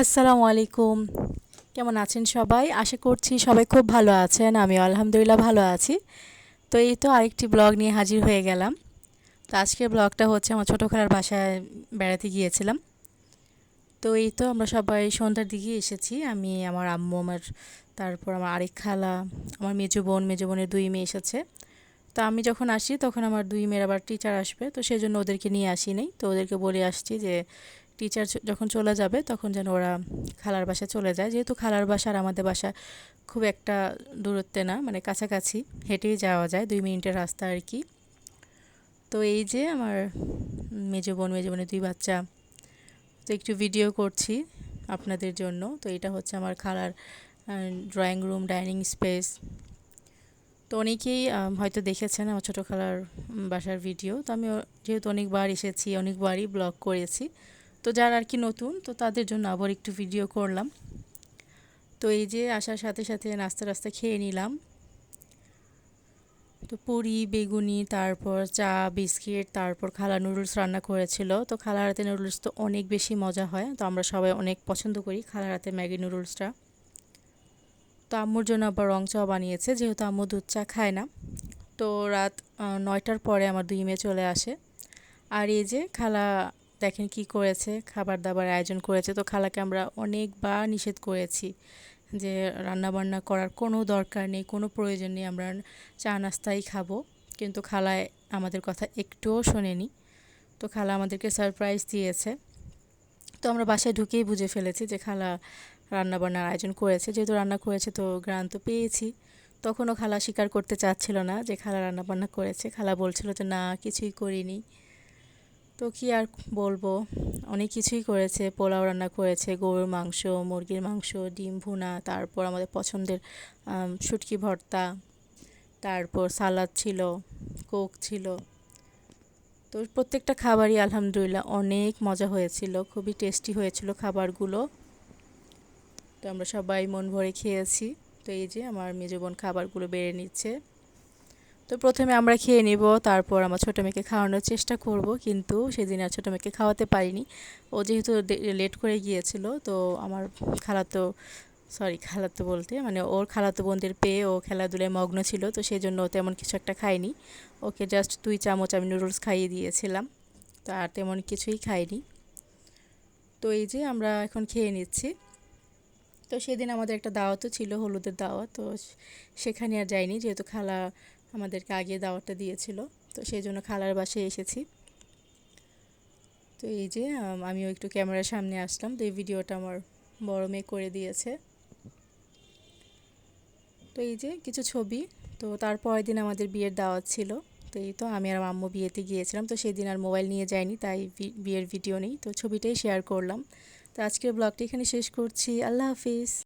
আসসালামু আলাইকুম। কেমন আছেন সবাই? আশা করছি সবাই খুব ভালো আছেন। আমি আলহামদুলিল্লাহ ভালো আছি। তো এই তো আরেকটি ব্লগ নিয়ে হাজির হয়ে গেলাম। তো আজকের ব্লগটা হচ্ছে আমার ছোটো খালার বাসায় বেড়াতে গিয়েছিলাম। তো এই তো আমরা সবাই সন্ধ্যার দিকে এসেছি। আমি, আমার আম্মু, আমার, তারপর আমার আরেক খালা, আমার মেজো বোন, মেজো বোনের দুই মেয়ে এসেছে। তো আমি যখন আসি, তখন আমার দুই মেয়ের আবার টিচার আসবে। তো সেই জন্য ওদেরকে নিয়ে আসি নেই। তো ওদেরকে বলে আসছি যে টিচার যখন চলে যাবে তখন যেন ওরা খালার বাসা চলে যায়। যেহেতু খালার বাসা আর আমাদের বাসা খুব একটা দূরত্বে না মানে কাছাকাছি, হেঁটেই যাওয়া যায়, দুই মিনিটের রাস্তা আর কি। তো এই যে আমার মেজো বোন, মেজো বোনের দুই বাচ্চা, তো একটু ভিডিও করছি আপনাদের জন্য। তো এটা হচ্ছে আমার খালার ড্রয়িং রুম ডাইনিং স্পেস তো অনেকেই হয়তো দেখেছেন আমার ছোটো খালার বাসার ভিডিও তো আমি যেহেতু অনেকবার এসেছি, অনেকবারই ব্লগ করেছি। তো যারা আর কি নতুন, তো তাদের জন্য আবার একটু ভিডিও করলাম। তো এই যে আসার সাথে সাথে নাস্তা রাস্তা খেয়ে নিলাম। তো পুরি, বেগুনি, তারপর চা, বিস্কিট, তারপর খালা নুডলস রান্না করেছিল। তো খালার হাতে নুডলস তো অনেক বেশি মজা হয়, তো আমরা সবাই অনেক পছন্দ করি খালার হাতে ম্যাগি নুডলসটা। তো আম্মুর জন্য আবার রং চা বানিয়েছে, যেহেতু আম্মু দুধ চা খায় না। তো রাত নয়টার পরে আমার দুই মেয়ে চলে আসে। আর এই যে খালা দেখেন কি করেছে খাবার দাবার আয়োজন করেছে। তো খালাকে আমরা অনেকবার নিষেধ করেছি যে রান্না বান্না করার কোনো দরকার নেই, কোনো প্রয়োজন নেই, আমরা চা নাস্তাই খাব। কিন্তু খালায় আমাদের কথা একটুও শোনেনি। তো খালা আমাদেরকে সারপ্রাইজ দিয়েছে। তো আমরা বাসায় ঢুকেই বুঝে ফেলেছি যে খালা রান্না বান্নার আয়োজন করেছে। যেহেতু রান্না করেছে, তো গ্রান তো পেয়েছি। তখনও খালা স্বীকার করতে চাচ্ছিল না যে খালা রান্না বান্না করেছে। খালা বলছিল যে, না, কিছুই করিনি। তো কি আর বলব? অনেক কিছুই করেছে। পোলাও রান্না করেছে, গরুর মাংস, মুরগির মাংস, ডিম ভুনা, তারপর আমাদের পছন্দের শুটকি ভর্তা, তারপর সালাদ ছিল, কোক ছিল। তো প্রত্যেকটা খাবারই আলহামদুলিল্লাহ অনেক মজা হয়েছিল, খুবই টেস্টি হয়েছিল খাবারগুলো। তো আমরা সবাই মন ভরে খেয়েছি। তো এই যে আমার মেজো খাবারগুলো বেড়ে নিচ্ছে। তো প্রথমে আমরা খেয়ে নেব, তারপর আমার ছোটো মেয়েকে খাওয়ানোর চেষ্টা করব, কিন্তু সেদিন আর ছোটো মেয়েকে খাওয়াতে পারিনি। ও যেহেতু লেট করে গিয়েছিল, তো আমার খালাতো, সরি, খালাতো বলতে মানে ওর খালাতো বোনদের পেয়ে ও খেলাধুলায় মগ্ন ছিল, তো সেই জন্য ও তেমন কিছু একটা খায়নি। ওকে জাস্ট দুই চামচ আমি নুডলস খাইয়ে দিয়েছিলাম, তো আর তেমন কিছুই খাইনি। তো এই যে আমরা এখন খেয়ে নিচ্ছি। তো সেদিন আমাদের একটা দাওয়াতও ছিল, হলুদের দাওয়াত, তো সেখানে আর যাইনি, যেহেতু খালা আমাদেরকে আগে দাওয়াতটা দিয়েছিল, তো সেই জন্য খালার বাসায় এসেছি। তো এই যে আমিও একটু ক্যামেরার সামনে আসলাম, তো এই ভিডিওটা আমার বড় মেয়ে করে দিয়েছে। তো এই যে কিছু ছবি, তো তারপরের দিন আমাদের বিয়ের দাওয়াত ছিল, তো এই তো আমি আর আম্মু বিয়েতে গিয়েছিলাম, তো সেই দিন আর মোবাইল নিয়ে যাইনি, তাই বিয়ের ভিডিও নেই, তো ছবিটাই শেয়ার করলাম। তো আজকের ব্লগটি এখানে শেষ করছি, আল্লাহ হাফিজ।